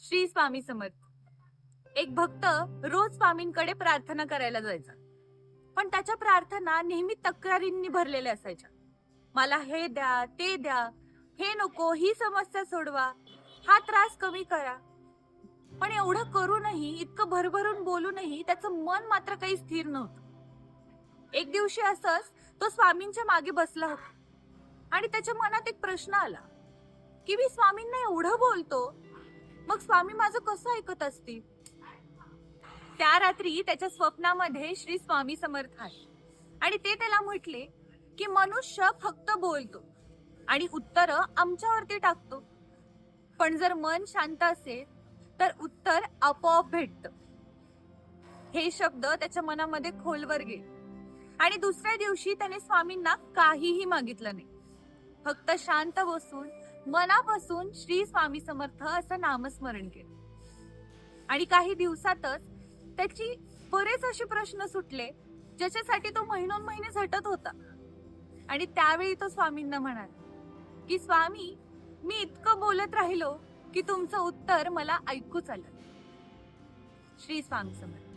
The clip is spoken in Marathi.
श्री स्वामी समर्थ. एक भक्त रोज स्वामींकडे प्रार्थना करायला जायचा. पण त्याच्या प्रार्थना नेहमी तक्रारींनी भरलेल्या असायच्या. मला हे द्या ते द्या हे नको ही समस्या सोडवा हा त्रास कमी करा. पण एवढं करूनही इतकं भरभरून बोलूनही त्याचं मन मात्र काही स्थिर नव्हतं. एक दिवशी असंच तो स्वामींच्या मागे बसला होता. आणि त्याच्या मनात एक प्रश्न आला की मी स्वामींना एवढं बोलतो मग स्वामी माझं कसं ऐकत असतील त्या रात्री त्याच्या स्वप्नामध्ये श्री स्वामी समर्थ आहे आणि ते त्याला म्हटले की मनुष्य फक्त बोलतो आणि उत्तर आमच्यावरती टाकतो. पण जर मन शांत असेल तर उत्तर आपोआप भेटत. हे शब्द त्याच्या मनामध्ये खोलवर गेले. आणि दुसऱ्या दिवशी त्याने स्वामींना काहीही मागितलं नाही. फक्त शांत बसून मनापासून श्री स्वामी समर्थ असं नामस्मरण केलं. आणि काही दिवसातच त्याची बरेच असे प्रश्न सुटले ज्याच्यासाठी तो महिनोन महिने झटत होता. आणि त्यावेळी तो स्वामींना म्हणाला की स्वामी मी इतकं बोलत राहिलो की तुमचं उत्तर मला ऐकूच आलं. श्री स्वामी समर्थ.